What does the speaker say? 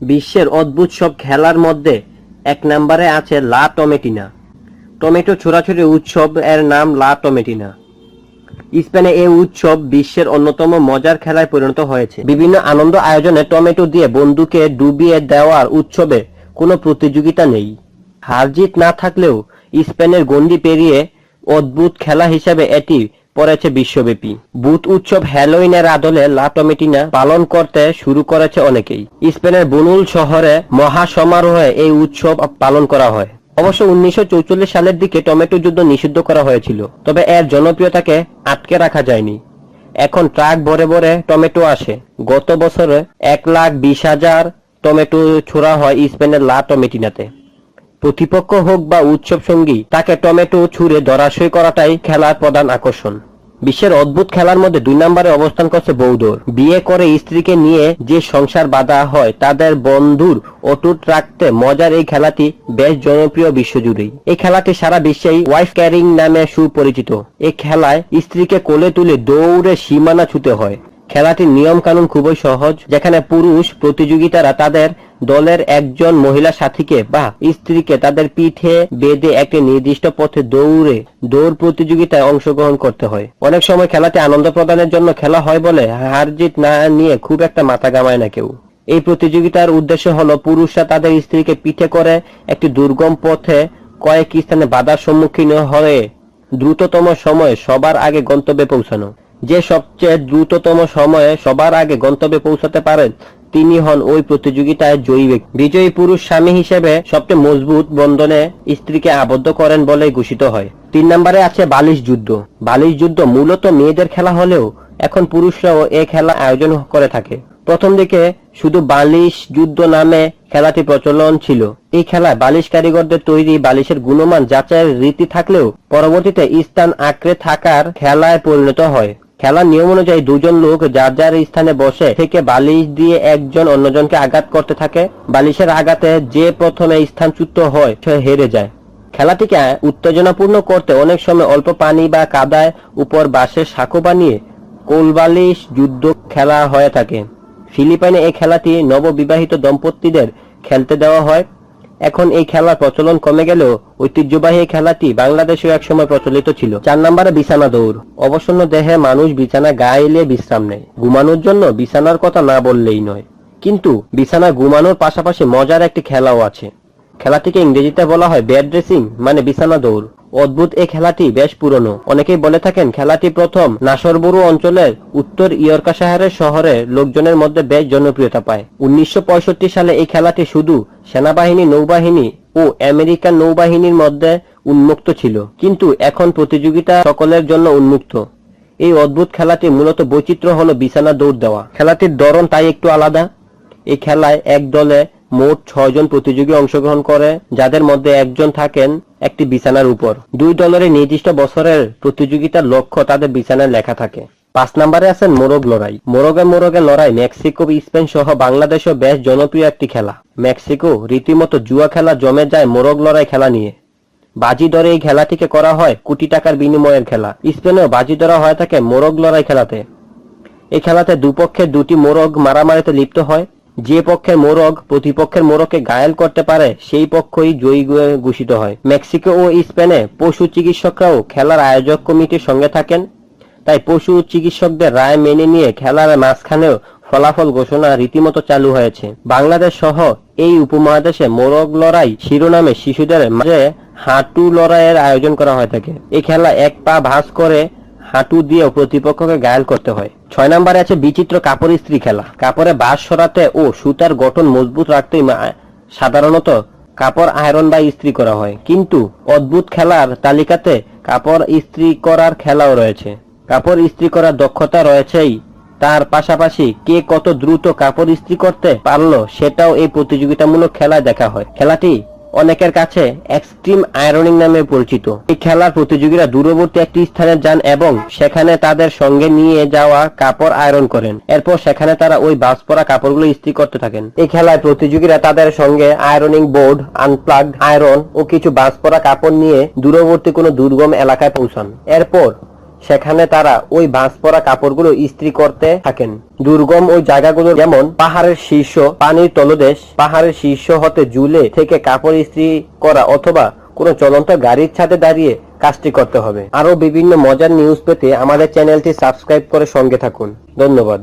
বিশ্বের অদ্ভুত সব খেলার মধ্যে এক নম্বরে আছে লা টমেটিনা। টমেটো ছোড়াছুড়ি উৎসব এর নাম লা টমেটিনা। স্পেনে এই উৎসব বিশ্বের অন্যতম মজার খেলায় পরিণত হয়েছে। বিভিন্ন আনন্দ আয়োজনে টমেটো দিয়ে বন্ধুকে ডুবিয়ে দেওয়ার উৎসবে কোনো প্রতিযোগিতা নেই। হারজিত না থাকলেও স্পেনের গণ্ডি পেরিয়ে অদ্ভুত খেলা হিসেবে এটি পড়েছে বিশ্বব্যাপী। বুথ উৎসব হ্যালোইনের আদলে লা টমেটিনা পালন করতে শুরু করেছে অনেকেই। স্পেনের বুনুল শহরে মহা সমারোহে এই উৎসব পালন করা হয়। অবশ্য উনিশশো সালের দিকে টমেটো যুদ্ধ নিষিদ্ধ করা হয়েছিল, তবে এর জনপ্রিয়তাকে আটকে রাখা যায়নি। এখন ট্রাক ভরে ভরে টমেটো আসে। গত বছরে এক লাখ বিশ হাজার টমেটো ছোড়া হয় স্পেনের লা টমেটিনাতে। প্রতিপক্ষ হোক বা উৎসব সঙ্গী তাকে টমেটো ছুঁড়ে ধরাশয় করাটাই খেলার প্রধান আকর্ষণ। বিশ্বের অদ্ভুত খেলার মধ্যে দুই নম্বরে অবস্থান করছে বৌদ্ধর বিয়ে করে স্ত্রীকে নিয়ে যে সংসার বাঁধা হয়, তাদের বন্ধুর অটুট রাখতে মজার এই খেলাটি বেশ জনপ্রিয় বিশ্বজুড়েই এই খেলাটি সারা বিশ্বেই ওয়াইফ ক্যারিং নামে সুপরিচিত। এই খেলায় স্ত্রীকে কোলে তুলে দৌড়ে সীমানা ছুতে হয়। খেলাটির নিয়ম কানুন খুবই সহজ, যেখানে পুরুষ প্রতিযোগিতারা তাদের দলের একজন মহিলা সাথীকে বা স্ত্রীকে তাদের পিঠে বেঁধে একটি নির্দিষ্ট পথে দৌড়ে, দৌড় প্রতিযোগিতায় অংশগ্রহণ করতে হয়। অনেক সময় খেলাটি আনন্দ প্রদানের জন্য খেলা হয় বলে হার জিত না নিয়ে খুব একটা মাথা গামায় না কেউ। এই প্রতিযোগিতার উদ্দেশ্য হলো পুরুষরা তাদের স্ত্রীকে পিঠে করে একটি দুর্গম পথে কয়েক স্থানে বাধার সম্মুখীন হয়ে দ্রুততম সময়ে সবার আগে গন্তব্যে পৌঁছানো। যে সবচেয়ে দ্রুততম সময়ে সবার আগে গন্তব্যে পৌঁছাতে পারেন, তিনি হন ওই প্রতিযোগিতায় জয়ী ব্যক্তি। বিজয়ী পুরুষ স্বামী হিসেবে সবচেয়ে মজবুত বন্ধনে স্ত্রীকে আবদ্ধ করেন বলে ঘোষিত হয়। তিন নম্বরে আছে বালিশ যুদ্ধ। বালিশ যুদ্ধ মূলত মেয়েদের খেলা হলেও এখন পুরুষরাও এ খেলা আয়োজন করে থাকে। প্রথম দিকে শুধু বালিশ যুদ্ধ নামে খেলাটি প্রচলন ছিল। এই খেলায় বালিশ কারিগরদের তৈরি বালিশের গুণমান যাচাইয়ের রীতি থাকলেও পরবর্তীতে স্থান আঁকড়ে থাকার খেলায় পরিণত হয়। খেলার নিয়ম অনুযায়ী দুজন লোক যার যার স্থানে বসে থেকে বালিশ দিয়ে একজন অন্যজনকে আঘাত করতে থাকে। বালিশের আঘাতে যে প্রথমে স্থানচ্যুত হয়, সে হেরে যায়। খেলাটিকে উত্তেজনাপূর্ণ করতে অনেক সময় অল্প পানি বা কাদায় উপর বাঁশের সাঁকো বানিয়ে কোলবালিশ যুদ্ধ খেলা হয়ে থাকে। ফিলিপাইনে এই খেলাটি নববিবাহিত দম্পতিদের খেলতে দেওয়া হয়। এখন এই খেলার প্রচলন কমে গেলেও ঐতিহ্যবাহী খেলাটি বাংলাদেশেও একসময় প্রচলিত ছিল। চার নম্বরে বিছানা দৌড়। অবসন্ন দেহে মানুষ বিছানা গায়ে এলে বিশ্রাম নেয়। ঘুমানোর জন্য বিছানার কথা না বললেই নয়। কিন্তু বিছানা ঘুমানোর পাশাপাশি মজার একটি খেলাও আছে। খেলাটিকে ইংরেজিতে বলা হয় ব্যাড ড্রেসিং মানে বিছানা দৌড়। অদ্ভুত এই খেলাটি বেশ পুরনো। অনেকেই বলে থাকেন খেলাটি প্রথম নাসরবরু অঞ্চলের উত্তর ইয়র্কাশায়ারের শহরে লোকজনের মধ্যে বেশ জনপ্রিয়তা পায়। উনিশশো পঁয়ষট্টি সালে এই খেলাটি শুধু সেনাবাহিনী, নৌবাহিনী ও আমেরিকান নৌবাহিনীর মধ্যে উন্মুক্ত ছিল। কিন্তু এখন প্রতিযোগিতা সকলের জন্য উন্মুক্ত। এই অদ্ভুত খেলাটি মূলত বৈচিত্র্য হলো বিছানা দৌড় দেওয়া। খেলাটির ধরন তাই একটু আলাদা। এই খেলায় এক দলে মোট ছয়জন প্রতিযোগী অংশগ্রহণ করে, যাদের মধ্যে একজন থাকেন একটি বিছানার উপর। দুই দলের নির্দিষ্ট বছরের প্রতিযোগিতার লক্ষ্য তাদের বিছানায় লেখা থাকে। পাঁচ নম্বরে আছেন মোরগ লড়াই। মোরগে মোরগে লড়াই মেক্সিকো, স্পেন সহ বাংলাদেশও বেশ জনপ্রিয় একটি খেলা। মেক্সিকো রীতিমতো জুয়া খেলা জমে যায় মোরগ লড়াই খেলা নিয়ে। বাজি দরে এই খেলাটিকে করা হয় কোটি টাকার বিনিময়ের খেলা। স্পেনেও বাজি ধরা হয়ে থাকে মোরগ লড়াই খেলাতে। এই খেলাতে দুপক্ষে দুটি মোরগ মারামারিতে লিপ্ত হয়। যে পক্ষের মোরগ প্রতিপক্ষের মোরগকে ঘায়েল করতে পারে, সেই পক্ষই জয়ী ঘোষিত হয়। মেক্সিকো ও স্পেনে পশু চিকিৎসকরাও খেলার আয়োজক কমিটির সঙ্গে থাকেন। তাই পশু চিকিৎসকদের রায় মেনে নিয়ে খেলার মাঝখানেও ফলাফল ঘোষণা রীতিমতো চালু হয়েছে। বাংলাদেশ সহ এই উপমহাদেশে মোরগ লড়াই শিরোনামে শিশুদের মাঝে হাঁটু লড়াইয়ের আয়োজন করা হয়ে থাকে। এই খেলা এক পা ভাঁজ করে হাঁটু দিয়েও প্রতিপক্ষকে ঘায়াল করতে হয়। ছয় নম্বরে আছে বিচিত্র কাপড় ইস্ত্রি খেলা। কাপড়ে বাঁশ সরাতে ও সুতার গঠন মজবুত রাখতে সাধারণত কাপড় আয়রন বা ইস্ত্রি করা হয়। কিন্তু অদ্ভুত খেলার তালিকাতে কাপড় ইস্ত্রি করার খেলাও রয়েছে। কাপড় ইস্ত্রি করার দক্ষতা রয়েছেই। তার পাশাপাশি কে কত দ্রুত কাপড় ইস্ত্রি করতে পারল সেটাও এই প্রতিযোগিতামূলক খেলায় দেখা হয়। খেলাটি অনেকের কাছে এক্সট্রিম আয়রনিং নামে পরিচিত। এই খেলার প্রতিযোগীরা দূরবর্তী একটি স্থানে যান এবং সেখানে তাদের সঙ্গে নিয়ে যাওয়া কাপড় আয়রন করেন। এরপর সেখানে তারা ওই বাস পরা কাপড়গুলো ইস্ত্রি করতে থাকেন। এই খেলায় প্রতিযোগীরা তাদের সঙ্গে আয়রনিং বোর্ড আনপ্লাগ আয়রন ও কিছু বাস পরা কাপড় নিয়ে দূরবর্তী কোনো দুর্গম এলাকায় পৌঁছান। এরপর সেখানে তারা ওই বাঁশ পরা কাপড়গুলো ইস্ত্রি করতে থাকেন। দুর্গম ওই জায়গাগুলো যেমন পাহাড়ের শীর্ষ, পানির তলদেশ, পাহাড়ের শীর্ষ হতে জুলে থেকে কাপড় ইস্ত্রি করা অথবা কোনো চলন্ত গাড়ির ছাদে দাঁড়িয়ে কাজটি করতে হবে। আরও বিভিন্ন মজার নিউজ পেতে আমাদের চ্যানেলটি সাবস্ক্রাইব করে সঙ্গে থাকুন। ধন্যবাদ।